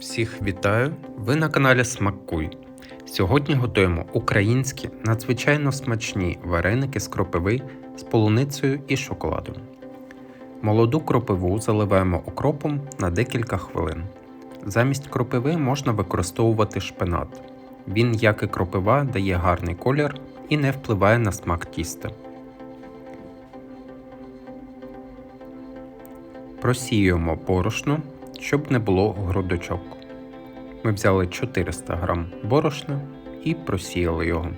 Всіх вітаю! Ви на каналі Смакуй. Сьогодні готуємо українські надзвичайно смачні вареники з кропиви з полуницею і шоколадом. Молоду кропиву заливаємо окропом на декілька хвилин. Замість кропиви можна використовувати шпинат. Він, як і кропива, дає гарний колір і не впливає на смак тіста. Просіюємо борошно, щоб не було грудочок. Ми взяли 400 г борошна і просіяли його.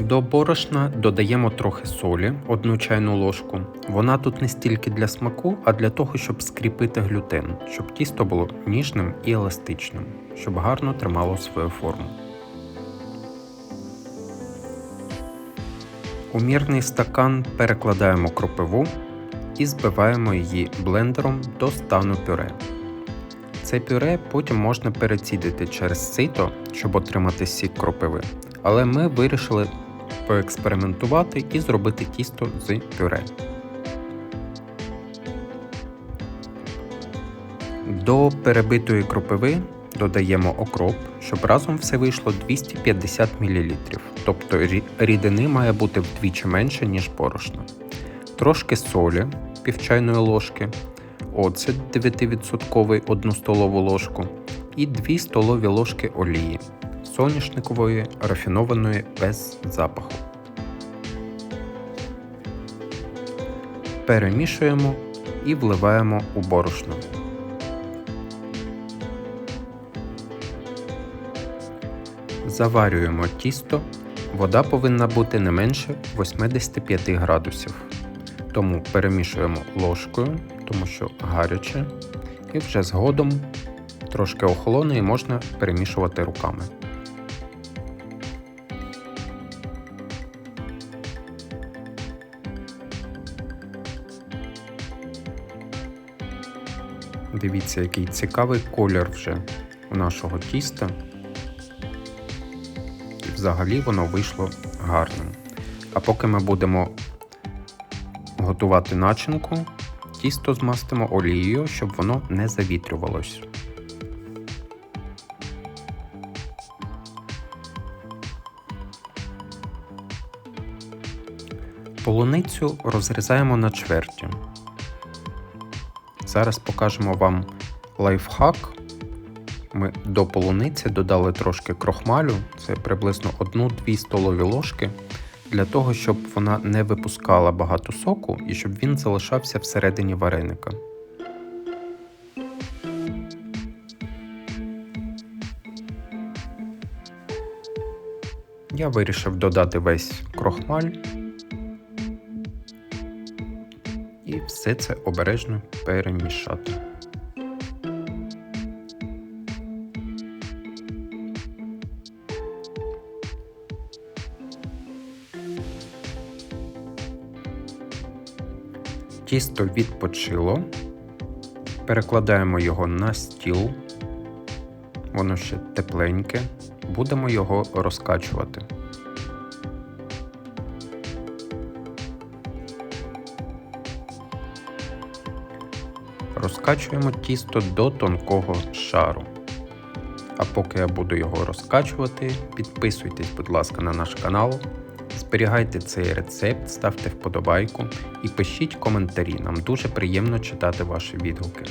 До борошна додаємо трохи солі, одну чайну ложку. Вона тут не стільки для смаку, а для того, щоб скріпити глютен, щоб тісто було ніжним і еластичним, щоб гарно тримало свою форму. У мірний стакан перекладаємо кропиву і збиваємо її блендером до стану пюре. Це пюре потім можна перецідити через сито, щоб отримати сік кропиви. Але ми вирішили поекспериментувати і зробити тісто з пюре. До перебитої кропиви додаємо окроп, щоб разом все вийшло 250 мл, тобто рідини має бути вдвічі менше, ніж борошна. Трошки солі пів чайної ложки, оцет 9% 1 столову ложку і 2 столові ложки олії соняшникової рафінованої без запаху. Перемішуємо і вливаємо у борошно. Заварюємо тісто. Вода повинна бути не менше 85 градусів. Тому перемішуємо ложкою, тому що гаряче, і вже згодом трошки охолоне і можна перемішувати руками. Дивіться, який цікавий колір вже у нашого тіста. Взагалі воно вийшло гарним. А поки ми будемо готувати начинку, тісто змастимо олією, щоб воно не завітрювалось. Полуницю розрізаємо на чверті. Зараз покажемо вам лайфхак. Ми до полуниці додали трошки крохмалю, це приблизно 1-2 столові ложки, для того, щоб вона не випускала багато соку і щоб він залишався всередині вареника. Я вирішив додати весь крохмаль і все це обережно перемішати. Тісто відпочило, перекладаємо його на стіл, воно ще тепленьке, будемо його розкачувати. Розкачуємо тісто до тонкого шару. А поки я буду його розкачувати, підписуйтесь, будь ласка, на наш канал, зберігайте цей рецепт, ставте вподобайку і пишіть коментарі. Нам дуже приємно читати ваші відгуки.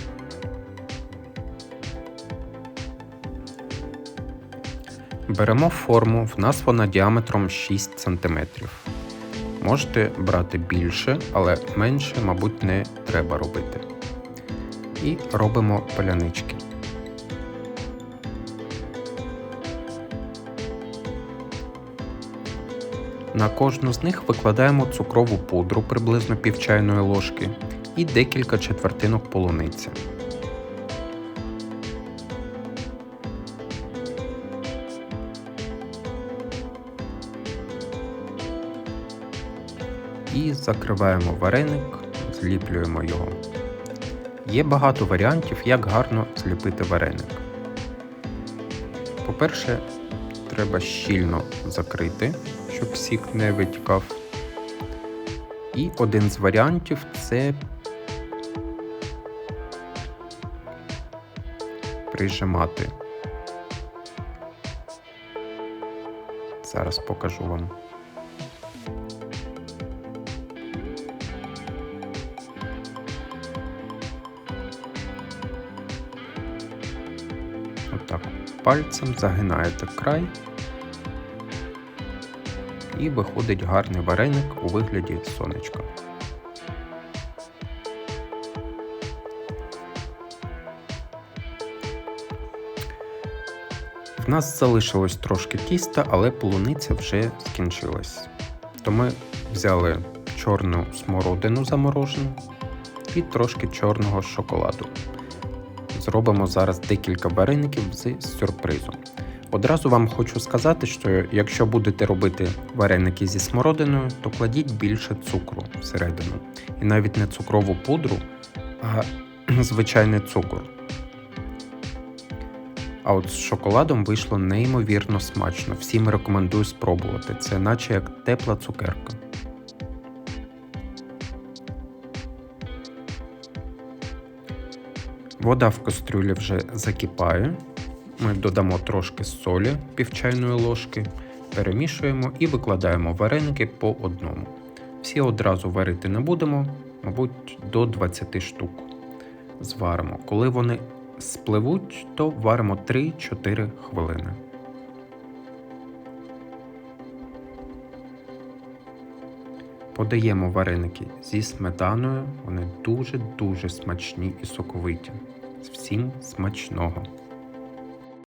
Беремо форму, в нас вона діаметром 6 см. Можете брати більше, але менше, мабуть, не треба робити і робимо палянички. На кожну з них викладаємо цукрову пудру приблизно пів чайної ложки і декілька четвертинок полуниці. І закриваємо вареник, зліплюємо його. Є багато варіантів, як гарно зліпити вареник. По-перше, треба щільно закрити, щоб сік не витікав. І один з варіантів це прижимати. Зараз покажу вам. Отак пальцем загинаєте край і виходить гарний вареник у вигляді сонечка. В нас залишилось трошки тіста, але полуниця вже скінчилась. То ми взяли чорну смородину заморожену і трошки чорного шоколаду. Зробимо зараз декілька вареників з сюрпризом. Одразу вам хочу сказати, що якщо будете робити вареники зі смородиною, то кладіть більше цукру всередину. І навіть не цукрову пудру, а звичайний цукор. А от з шоколадом вийшло неймовірно смачно. Всім рекомендую спробувати. Це наче як тепла цукерка. Вода в кастрюлі вже закипає. Ми додамо трошки солі пів чайної ложки, перемішуємо і викладаємо вареники по одному. Всі одразу варити не будемо, мабуть, до 20 штук. Зваримо. Коли вони спливуть, то варимо 3-4 хвилини. Подаємо вареники зі сметаною, вони дуже-дуже смачні і соковиті. Всім смачного!